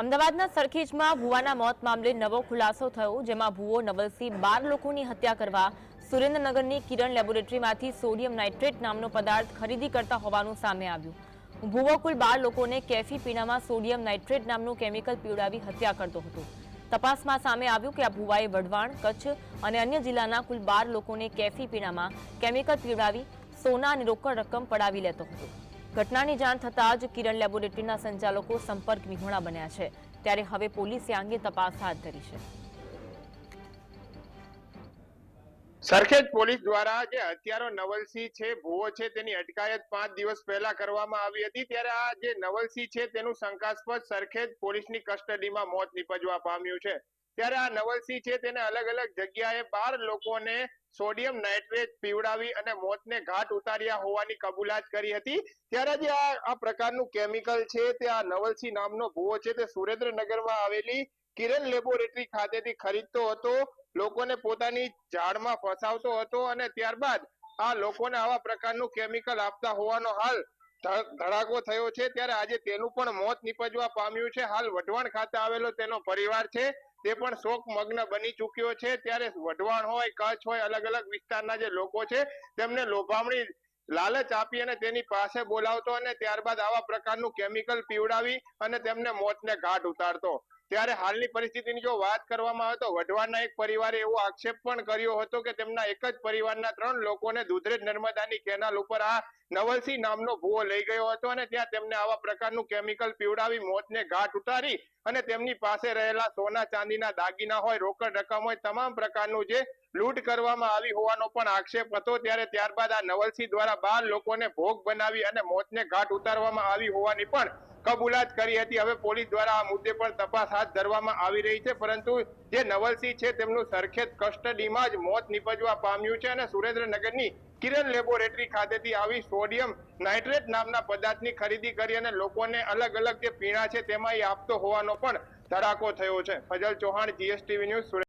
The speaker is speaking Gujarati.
અમદાવાદના સરખેજમાં ભુવાના મોત મામલે નવો ખુલાસો થયો, જેમાં ભુવો નવલસિંહ બાર લોકોની હત્યા કરવા સુરેન્દ્રનગરની કિરણ લેબોરેટરીમાંથી સોડિયમ નાઇટ્રેટ નામનો પદાર્થ ખરીદી કરતા હોવાનું સામે આવ્યું. ભુવો કુલ બાર લોકોને કેફી પીણામાં સોડિયમ નાઇટ્રેટ નામનું કેમિકલ પીવડાવી હત્યા કરતો હતો. તપાસમાં સામે આવ્યું કે આ ભુવાએ વઢવાણ, કચ્છ અને અન્ય જિલ્લાના કુલ બાર લોકોને કેફી પીણામાં કેમિકલ પીવડાવી સોના અને રોકડ રકમ પડાવી લેતો હતો. ઘટનાની જાણ થતાં જ કિરણ લેબોરેટરીના સંચાલકો સંપર્ક નિહોણા બન્યા છે. ત્યારે હવે પોલીસે અંગે તપાસ હાથ ધરી છે. સરખેજ પોલીસ દ્વારા જે હત્યારો નવલસિંહ છે, ભુવો છે, તેની અટકાયત પાંચ દિવસ પહેલા કરવામાં આવી હતી. ત્યારે આ જે નવલસિંહ છે, તેનું શંકાસ્પદ સરખેજ પોલીસની કસ્ટડીમાં મોત નીપજવા પામ્યું છે. ત્યારે આ નવલસિંહ છે, તેને અલગ અલગ જગ્યાએ બાર લોકોને સોડિયમ નાઇટ્રેટ પીવડાવી અને મોતને ઘાટ ઉતાર્યા હોવાની કબૂલાત કરી હતી. ત્યારે જે આ પ્રકારનું કેમિકલ છે તે આ નવલસી નામનો ભૂવો છે તે સુરેન્દ્રનગરમાં આવેલી કિરણ લેબોરેટરી ખાતેથી ખરીદતો હતો. લોકોને પોતાની ઝાડમાં ફસાવતો હતો અને ત્યારબાદ આ લોકોને આવા પ્રકારનું કેમિકલ આપતા હોવાનો હાલ ધડાકો થયો છે. ત્યારે આજે તેનું પણ મોત નીપજવા પામ્યું છે. હાલ વઢવાણ ખાતે આવેલો તેનો પરિવાર છે. તે પણ શોક મગ્ન બની ચૂક્યો છે. ત્યારે વઢવાણ હોય, કચ્છ હોય, અલગ અલગ વિસ્તારના જે લોકો છે, તેમને લોભામણી લાલચ આપી અને તેની પાસે બોલાવતો અને ત્યારબાદ આવા પ્રકારનું કેમિકલ પીવડાવી અને તેમને મોતને ઘાટ ઉતારતો. ત્યારે હાલની પરિસ્થિતિની જો વાત કરવામાં આવે તો વઢવાના એક પરિવારે એવો આક્ષેપ પણ કર્યો હતો કે તેમના એક જ પરિવારના ત્રણ લોકોને દુધરેજ નર્મદાની કેનાલ ઉપર આ નવલસિંહ નામનો ભૂવો લઈ ગયો હતો અને ત્યાં તેમને આવા પ્રકારનું કેમિકલ પીવડાવી મોતને ઘાટ ઉતારી અને તેમની પાસે રહેલા સોના ચાંદીના દાગીના હોય, રોકડ રકમ હોય, તમામ પ્રકારનું જે લૂંટ કરવામાં આવી હોવાનો પણ આક્ષેપ હતો. ત્યારે ત્યારબાદ આ નવલસિંહ દ્વારા બાર લોકોને ભોગ બનાવી અને મોતને ઘાટ ઉતારવામાં આવી હોવાની પણ કબૂલાત કરી હતી. હવે પોલીસ દ્વારા આ મુદ્દે પણ તપાસ હાથ ધરવામાં આવી રહી છે. પરંતુ જે નવલસિંહ છે, તેમનું સરખેજ કસ્ટડીમાં જ મોત નીપજવા પામ્યું છે અને સુરેન્દ્રનગરની કિરણ લેબોરેટરી ખાતેથી આવી સોડિયમ નાઇટ્રેટ નામના પદાર્થની ખરીદી કરી અને લોકોને અલગ અલગ જે પીણા છે, તેમાં એ આપતો હોવાનો પણ ધડાકો થયો છે. Fazal Chauhan, GSTV news